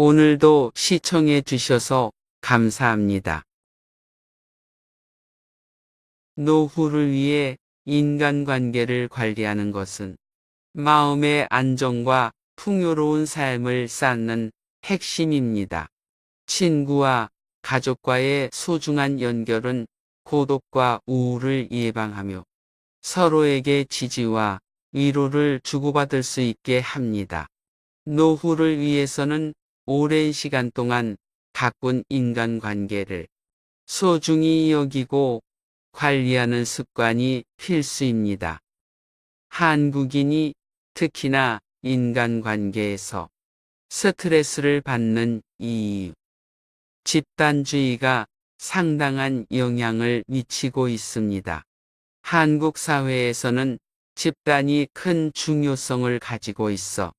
오늘도 시청해 주셔서 감사합니다. 노후를 위해 인간관계를 관리하는 것은 마음의 안정과 풍요로운 삶을 쌓는 핵심입니다. 친구와 가족과의 소중한 연결은 고독과 우울을 예방하며 서로에게 지지와 위로를 주고받을 수 있게 합니다. 노후를 위해서는 오랜 시간 동안 가꾼 인간관계를 소중히 여기고 관리하는 습관이 필수입니다. 한국인이 특히나 인간관계에서 스트레스를 받는 이유. 집단주의가 상당한 영향을 미치고 있습니다. 한국 사회에서는 집단이 큰 중요성을 가지고 있어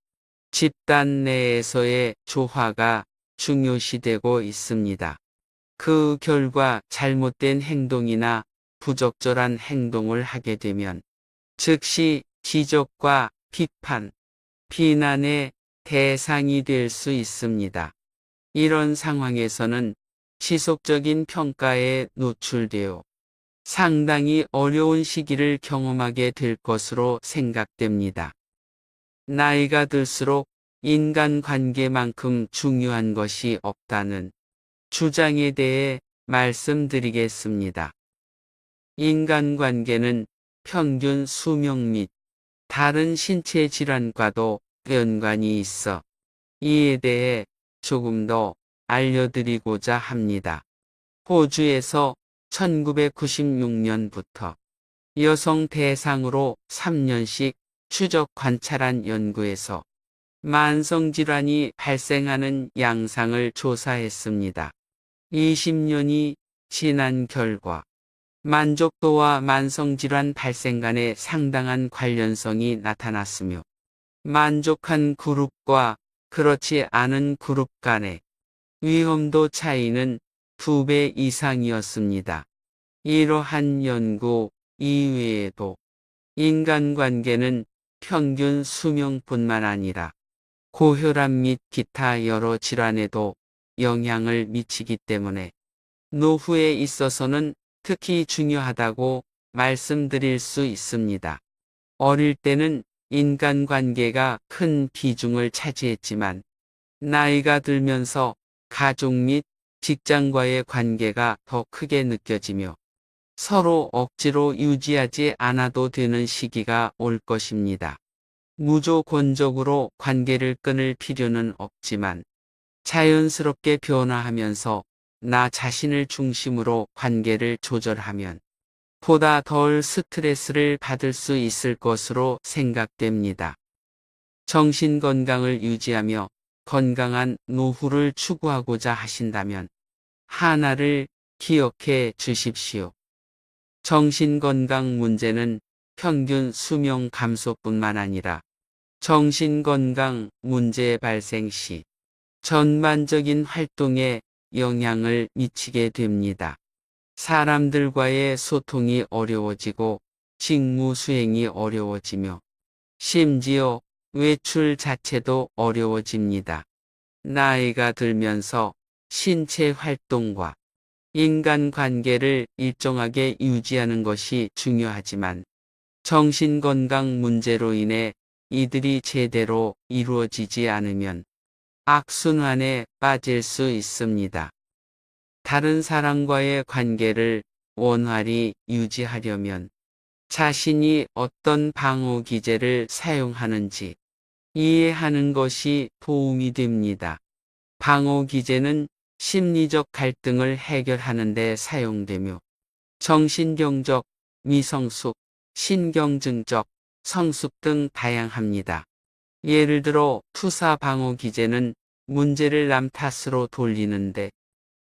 집단 내에서의 조화가 중요시되고 있습니다. 그 결과 잘못된 행동이나 부적절한 행동을 하게 되면 즉시 지적과 비판, 비난의 대상이 될 수 있습니다. 이런 상황에서는 지속적인 평가에 노출되어 상당히 어려운 시기를 경험하게 될 것으로 생각됩니다. 나이가 들수록 인간관계만큼 중요한 것이 없다는 주장에 대해 말씀드리겠습니다. 인간관계는 평균 수명 및 다른 신체 질환과도 연관이 있어 이에 대해 조금 더 알려드리고자 합니다. 호주에서 1996년부터 여성 대상으로 3년씩 추적 관찰한 연구에서 만성질환이 발생하는 양상을 조사했습니다. 20년이 지난 결과 만족도와 만성질환 발생 간의 상당한 관련성이 나타났으며 만족한 그룹과 그렇지 않은 그룹 간의 위험도 차이는 두배 이상이었습니다. 이러한 연구 이외에도 인간관계는 평균 수명뿐만 아니라 고혈압 및 기타 여러 질환에도 영향을 미치기 때문에 노후에 있어서는 특히 중요하다고 말씀드릴 수 있습니다. 어릴 때는 인간관계가 큰 비중을 차지했지만 나이가 들면서 가족 및 직장과의 관계가 더 크게 느껴지며 서로 억지로 유지하지 않아도 되는 시기가 올 것입니다. 무조건적으로 관계를 끊을 필요는 없지만 자연스럽게 변화하면서 나 자신을 중심으로 관계를 조절하면 보다 덜 스트레스를 받을 수 있을 것으로 생각됩니다. 정신 건강을 유지하며 건강한 노후를 추구하고자 하신다면 하나를 기억해 주십시오. 정신 건강 문제는 평균 수명 감소뿐만 아니라 정신건강 문제 발생 시 전반적인 활동에 영향을 미치게 됩니다. 사람들과의 소통이 어려워지고 직무 수행이 어려워지며 심지어 외출 자체도 어려워집니다. 나이가 들면서 신체 활동과 인간관계를 일정하게 유지하는 것이 중요하지만 정신건강 문제로 인해 이들이 제대로 이루어지지 않으면 악순환에 빠질 수 있습니다. 다른 사람과의 관계를 원활히 유지하려면 자신이 어떤 방어 기제를 사용하는지 이해하는 것이 도움이 됩니다. 방어 기제는 심리적 갈등을 해결하는 데 사용되며 정신경적, 미성숙, 신경증적, 성숙 등 다양합니다. 예를 들어 투사 방어 기제는 문제를 남 탓으로 돌리는데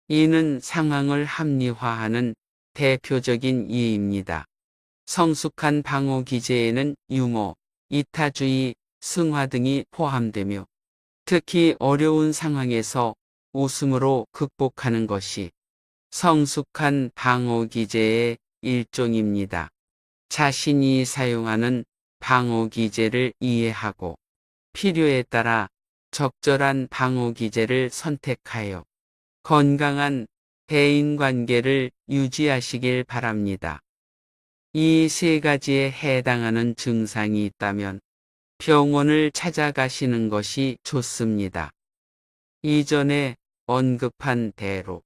이는 상황을 합리화하는 대표적인 예입니다. 성숙한 방어 기제에는 유머, 이타주의, 승화 등이 포함되며 특히 어려운 상황에서 웃음으로 극복하는 것이 성숙한 방어 기제의 일종입니다. 자신이 사용하는 방어 기제를 이해하고 필요에 따라 적절한 방어 기제를 선택하여 건강한 대인 관계를 유지하시길 바랍니다. 이 세 가지에 해당하는 증상이 있다면 병원을 찾아가시는 것이 좋습니다. 이전에 언급한 대로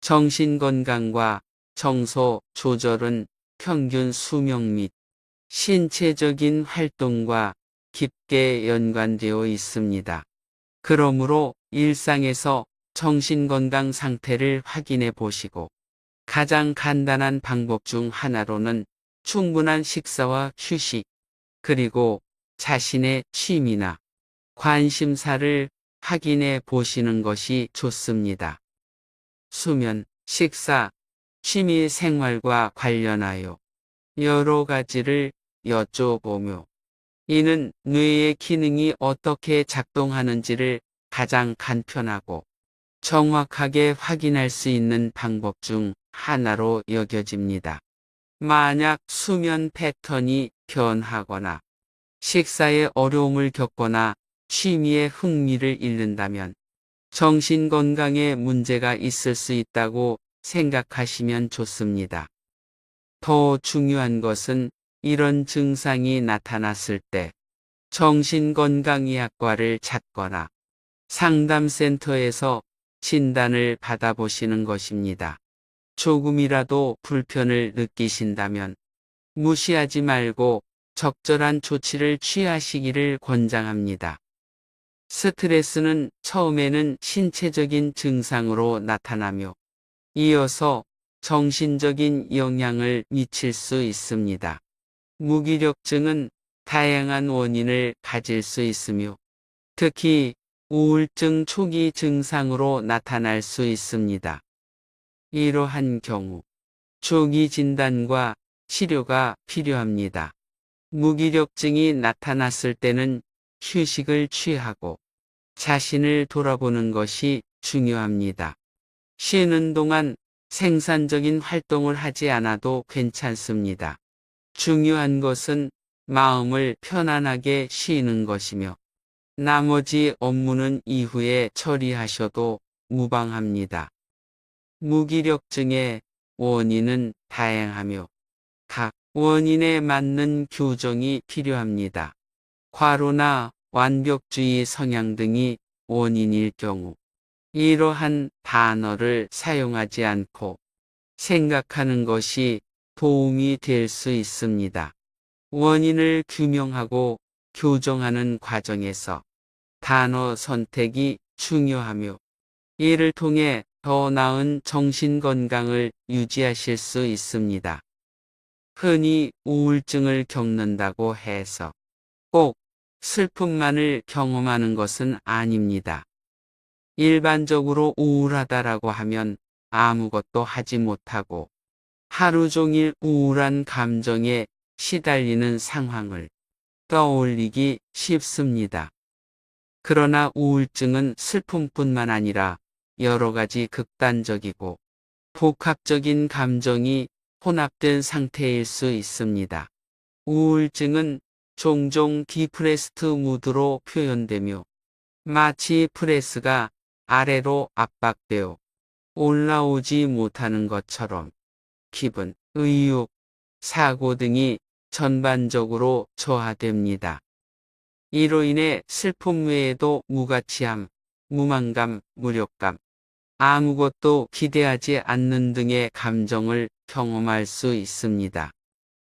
정신건강과 정서 조절은 평균 수명 및 신체적인 활동과 깊게 연관되어 있습니다. 그러므로 일상에서 정신건강 상태를 확인해 보시고 가장 간단한 방법 중 하나로는 충분한 식사와 휴식, 그리고 자신의 취미나 관심사를 확인해 보시는 것이 좋습니다. 수면, 식사, 취미 생활과 관련하여 여러 가지를 여쭤보며 이는 뇌의 기능이 어떻게 작동하는지를 가장 간편하고 정확하게 확인할 수 있는 방법 중 하나로 여겨집니다. 만약 수면 패턴이 변하거나 식사에 어려움을 겪거나 취미에 흥미를 잃는다면 정신건강에 문제가 있을 수 있다고 생각하시면 좋습니다. 더 중요한 것은 이런 증상이 나타났을 때 정신건강의학과를 찾거나 상담센터에서 진단을 받아보시는 것입니다. 조금이라도 불편을 느끼신다면 무시하지 말고 적절한 조치를 취하시기를 권장합니다. 스트레스는 처음에는 신체적인 증상으로 나타나며 이어서 정신적인 영향을 미칠 수 있습니다. 무기력증은 다양한 원인을 가질 수 있으며 특히 우울증 초기 증상으로 나타날 수 있습니다. 이러한 경우 조기 진단과 치료가 필요합니다. 무기력증이 나타났을 때는 휴식을 취하고 자신을 돌아보는 것이 중요합니다. 쉬는 동안 생산적인 활동을 하지 않아도 괜찮습니다. 중요한 것은 마음을 편안하게 쉬는 것이며 나머지 업무는 이후에 처리하셔도 무방합니다. 무기력증의 원인은 다양하며 각 원인에 맞는 교정이 필요합니다. 과로나 완벽주의 성향 등이 원인일 경우 이러한 단어를 사용하지 않고 생각하는 것이 도움이 될 수 있습니다. 원인을 규명하고 교정하는 과정에서 단어 선택이 중요하며 이를 통해 더 나은 정신 건강을 유지하실 수 있습니다. 흔히 우울증을 겪는다고 해서 꼭 슬픔만을 경험하는 것은 아닙니다. 일반적으로 우울하다라고 하면 아무것도 하지 못하고 하루 종일 우울한 감정에 시달리는 상황을 떠올리기 쉽습니다. 그러나 우울증은 슬픔뿐만 아니라 여러 가지 극단적이고 복합적인 감정이 혼합된 상태일 수 있습니다. 우울증은 종종 디프레스트 무드로 표현되며 마치 프레스가 아래로 압박되어 올라오지 못하는 것처럼 기분, 의욕, 사고 등이 전반적으로 저하됩니다. 이로 인해 슬픔 외에도 무가치함, 무망감, 무력감, 아무것도 기대하지 않는 등의 감정을 경험할 수 있습니다.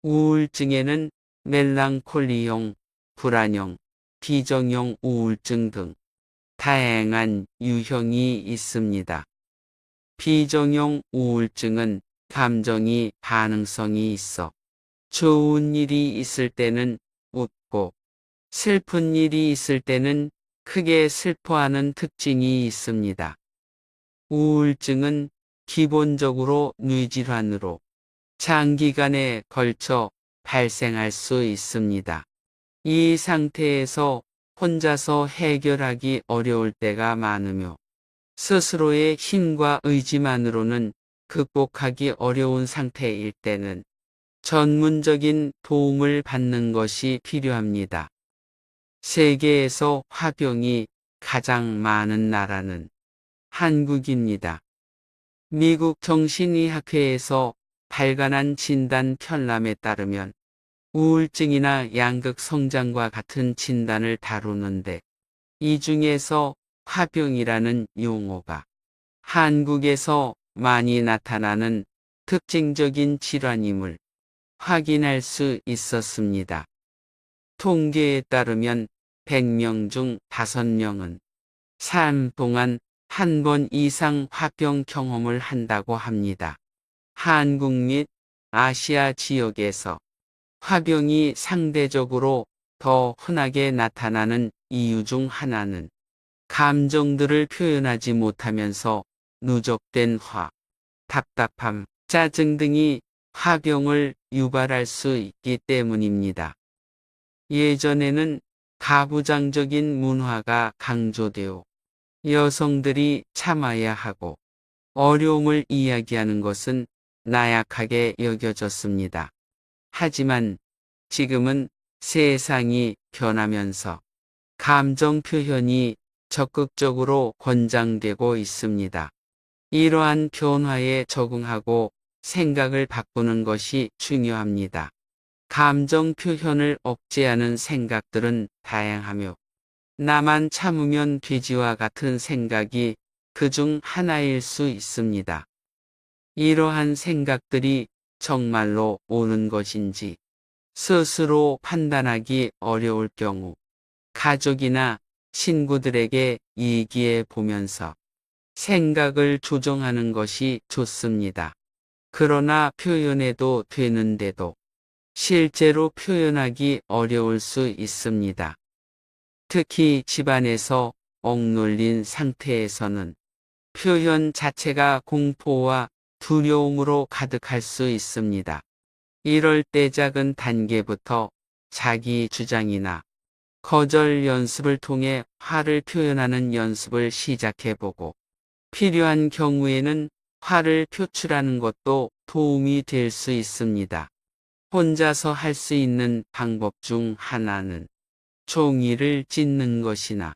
우울증에는 멜랑콜리형, 불안형, 비정형 우울증 등 다양한 유형이 있습니다. 비정형 우울증은 감정이 반응성이 있어 좋은 일이 있을 때는 웃고 슬픈 일이 있을 때는 크게 슬퍼하는 특징이 있습니다. 우울증은 기본적으로 뇌질환으로 장기간에 걸쳐 발생할 수 있습니다. 이 상태에서 혼자서 해결하기 어려울 때가 많으며 스스로의 힘과 의지만으로는 극복하기 어려운 상태일 때는 전문적인 도움을 받는 것이 필요합니다. 세계에서 화병이 가장 많은 나라는 한국입니다. 미국 정신의학회에서 발간한 진단 편람에 따르면 우울증이나 양극 성장과 같은 진단을 다루는데 이 중에서 화병이라는 용어가 한국에서 많이 나타나는 특징적인 질환임을 확인할 수 있었습니다. 통계에 따르면 100명 중 5명은 삶 동안 한 번 이상 화병 경험을 한다고 합니다. 한국 및 아시아 지역에서 화병이 상대적으로 더 흔하게 나타나는 이유 중 하나는 감정들을 표현하지 못하면서 누적된 화, 답답함, 짜증 등이 화병을 유발할 수 있기 때문입니다. 예전에는 가부장적인 문화가 강조되어 여성들이 참아야 하고 어려움을 이야기하는 것은 나약하게 여겨졌습니다. 하지만 지금은 세상이 변하면서 감정 표현이 적극적으로 권장되고 있습니다. 이러한 변화에 적응하고 생각을 바꾸는 것이 중요합니다. 감정 표현을 억제하는 생각들은 다양하며 나만 참으면 되지와 같은 생각이 그 중 하나일 수 있습니다. 이러한 생각들이 정말로 오는 것인지 스스로 판단하기 어려울 경우 가족이나 친구들에게 얘기해 보면서 생각을 조정하는 것이 좋습니다. 그러나 표현해도 되는데도 실제로 표현하기 어려울 수 있습니다. 특히 집안에서 억눌린 상태에서는 표현 자체가 공포와 두려움으로 가득할 수 있습니다. 이럴 때 작은 단계부터 자기 주장이나 거절 연습을 통해 화를 표현하는 연습을 시작해보고 필요한 경우에는 화를 표출하는 것도 도움이 될 수 있습니다. 혼자서 할 수 있는 방법 중 하나는 종이를 찢는 것이나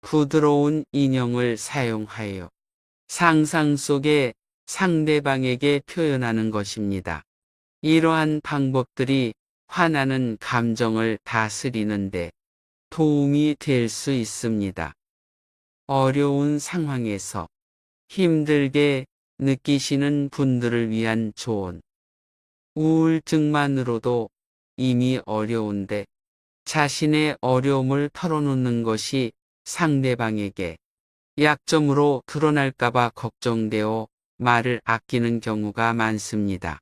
부드러운 인형을 사용하여 상상 속에 상대방에게 표현하는 것입니다. 이러한 방법들이 화나는 감정을 다스리는데 도움이 될 수 있습니다. 어려운 상황에서 힘들게 느끼시는 분들을 위한 조언. 우울증만으로도 이미 어려운데 자신의 어려움을 털어놓는 것이 상대방에게 약점으로 드러날까봐 걱정되어 말을 아끼는 경우가 많습니다.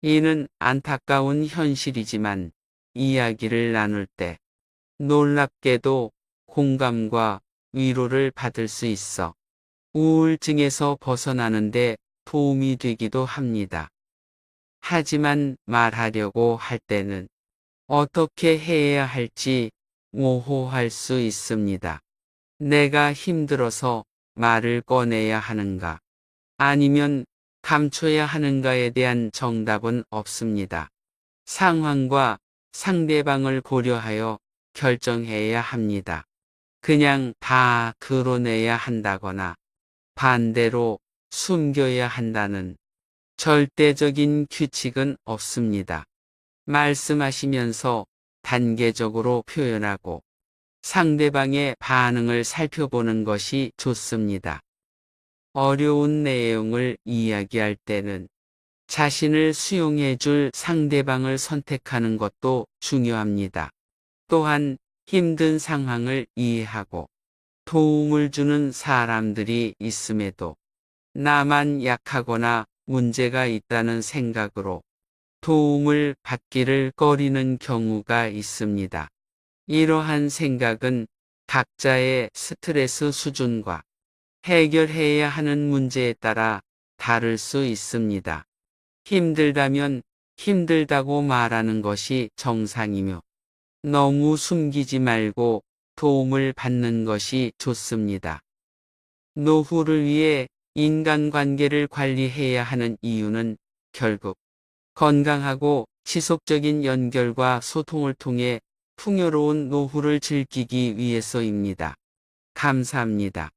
이는 안타까운 현실이지만 이야기를 나눌 때 놀랍게도 공감과 위로를 받을 수 있어 우울증에서 벗어나는데 도움이 되기도 합니다. 하지만 말하려고 할 때는 어떻게 해야 할지 모호할 수 있습니다. 내가 힘들어서 말을 꺼내야 하는가? 아니면 감춰야 하는가에 대한 정답은 없습니다. 상황과 상대방을 고려하여 결정해야 합니다. 그냥 다 드러내야 한다거나 반대로 숨겨야 한다는 절대적인 규칙은 없습니다. 말씀하시면서 단계적으로 표현하고 상대방의 반응을 살펴보는 것이 좋습니다. 어려운 내용을 이야기할 때는 자신을 수용해 줄 상대방을 선택하는 것도 중요합니다. 또한 힘든 상황을 이해하고 도움을 주는 사람들이 있음에도 나만 약하거나 문제가 있다는 생각으로 도움을 받기를 꺼리는 경우가 있습니다. 이러한 생각은 각자의 스트레스 수준과 해결해야 하는 문제에 따라 다를 수 있습니다. 힘들다면 힘들다고 말하는 것이 정상이며 너무 숨기지 말고 도움을 받는 것이 좋습니다. 노후를 위해 인간관계를 관리해야 하는 이유는 결국 건강하고 지속적인 연결과 소통을 통해 풍요로운 노후를 즐기기 위해서입니다. 감사합니다.